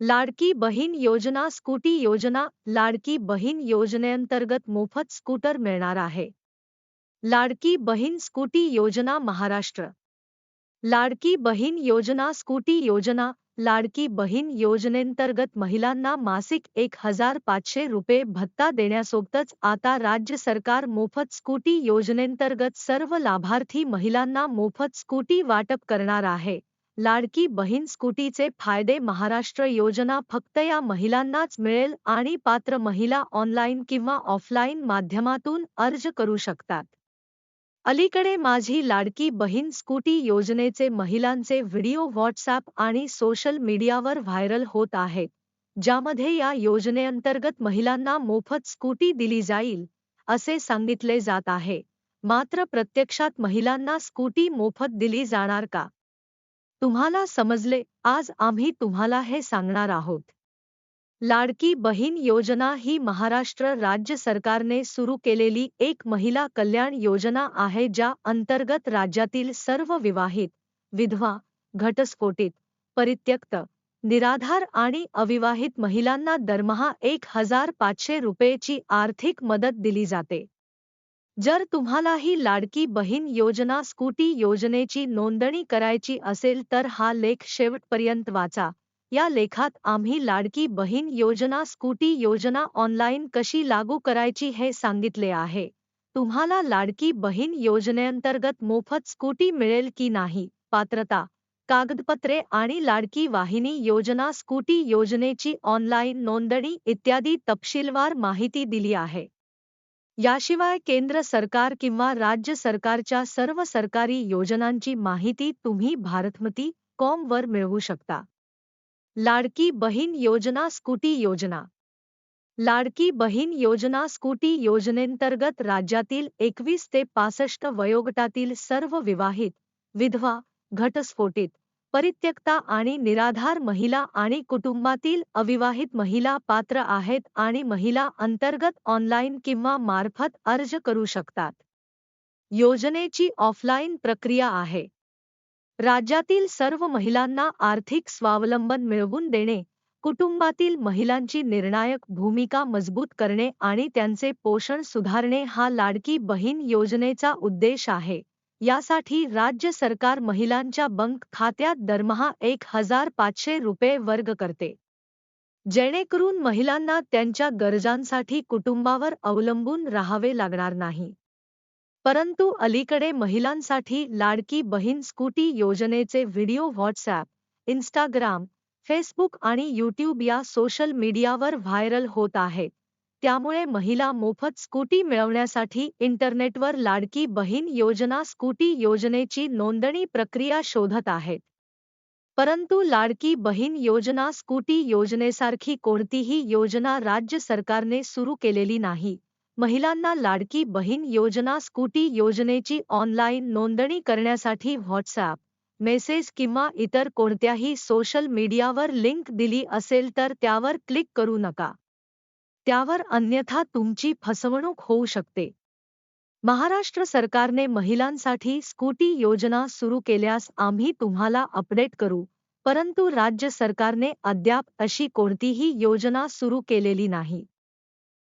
लाडकी बहीण योजना, स्कूटी योजना, लाडकी बहीण योजनेअंतर्गत मोफत स्कूटर मिळणार आहे. लाडकी बहीण स्कूटी योजना, महाराष्ट्र. लाडकी बहीण योजना, स्कूटी योजना, लाडकी बहीण योजनेंतर्गत महिलांना मासिक एक हज़ार पाचशे रुपये भत्ता देण्यासोबतच आता राज्य सरकार मोफत स्कूटी योजनेंतर्गत सर्व लाभार्थी महिलांना मोफत स्कूटी वाटप करणार आहे. लाडकी बहीण स्कूटीचे फायदे महाराष्ट्र योजना फक्त या महिलांनाच मिळेल आणि पात्र महिला ऑनलाईन किंवा ऑफलाईन माध्यमातून अर्ज करू शकतात. अलीकडे माझी लाडकी बहीण स्कूटी योजनेचे महिलांचे व्हिडिओ व्हॉट्सॲप आणि सोशल मीडियावर व्हायरल होत आहेत ज्यामध्ये या योजनेअंतर्गत महिलांना मोफत स्कूटी दिली जाईल असे सांगितले जात आहे. मात्र प्रत्यक्षात महिलांना स्कूटी मोफत दिली जाणार का? तुम्हाला समजले आज आम्ही तुम्हाला हे सांगणार आहोत. लाडकी बहीण योजना ही महाराष्ट्र राज्य सरकारने सुरू केलेली एक महिला कल्याण योजना आहे ज्या अंतर्गत राज्यातील सर्व विवाहित विधवा घटस्फोटित परित्यक्त निराधार आणि अविवाहित महिलांना दरमहा एक हजार पाचशे रुपयेची आर्थिक मदत दिली जाते. जर तुम्हाला ही लाडकी बहीण योजना, स्कूटी योजनेची नोंदणी करायची असेल तर हा लेख शेवटपर्यंत वाचा. या लेखात आम्ही लाडकी बहीण योजना, स्कूटी योजना ऑनलाईन कशी लागू करायची हे सांगितले आहे. तुम्हाला लाडकी बहीण योजनेअंतर्गत मोफत स्कूटी मिळेल की नाही? पात्रता, कागदपत्रे आणि लाडकी वाहिनी योजना, स्कूटी योजनेची ऑनलाईन नोंदणी इत्यादी तपशीलवार माहिती दिली आहे. याशिवाय केंद्र सरकार किंवा राज्य सरकारच्या सर्व सरकारी योजनांची माहिती तुम्ही भारतमती कॉमवर मिळवू शकता. लाडकी बहीण योजना स्कूटी योजना. लाडकी बहीण योजना स्कूटी योजनेंतर्गत राज्यातील एकवीस ते पासष्ट वयोगटातील सर्व विवाहित विधवा घटस्फोटित परित्यक्ता आणि निराधार महिला आणि कुटुंबातील अविवाहित महिला पात्र आहेत आणि महिला अंतर्गत ऑनलाईन किंवा मार्फत अर्ज करू शकतात. योजनेची ऑफलाईन प्रक्रिया आहे. राज्यातील सर्व महिलांना आर्थिक स्वावलंबन मिळवून देणे कुटुंबातील महिलांची निर्णायक भूमिका मजबूत करणे आणि त्यांचे पोषण सुधारणे हा लाडकी बहीण योजनेचा उद्देश आहे. यासाठी राज्य सरकार महिलांच्या बँक खात्यात दरमहा एक हजार पाचशे रुपये वर्ग करते. जेणेकरून महिलांना त्यांच्या गरजांसाठी कुटुंबावर अवलंबून राहावे लागणार नाही. परंतु अलीकडे महिलांसाठी लाडकी बहीण स्कूटी योजनेचे व्हिडिओ व्हॉट्सॲप इंस्टाग्राम फेसबुक आणि यूट्यूब या सोशल मीडियावर व्हायरल होत आहेत. त्यामुळे महिला मोफत स्कूटी मिळवण्यासाठी इंटरनेटवर लाडकी बहीण योजना स्कूटी योजनेची नोंदणी प्रक्रिया शोधत आहेत. परंतु लाडकी बहीण योजना स्कूटी योजनेसारखी कोणतीही योजना राज्य सरकारने सुरू केलेली नाही. महिलांना लाडकी बहीण योजना स्कूटी योजनेची ऑनलाईन नोंदणी करण्यासाठी व्हॉट्सॲप मेसेज किंवा इतर कोणत्याही सोशल मीडियावर लिंक दिली असेल तर त्यावर क्लिक करू नका. त्यावर अन्यथा तुमची फसवणूक होऊ शकते. महाराष्ट्र सरकारने महिलांसाठी स्कूटी योजना सुरू केल्यास आम्ही तुम्हाला अपडेट करू परंतु राज्य सरकारने अद्याप अशी कोणतीही योजना सुरू केलेली नाही.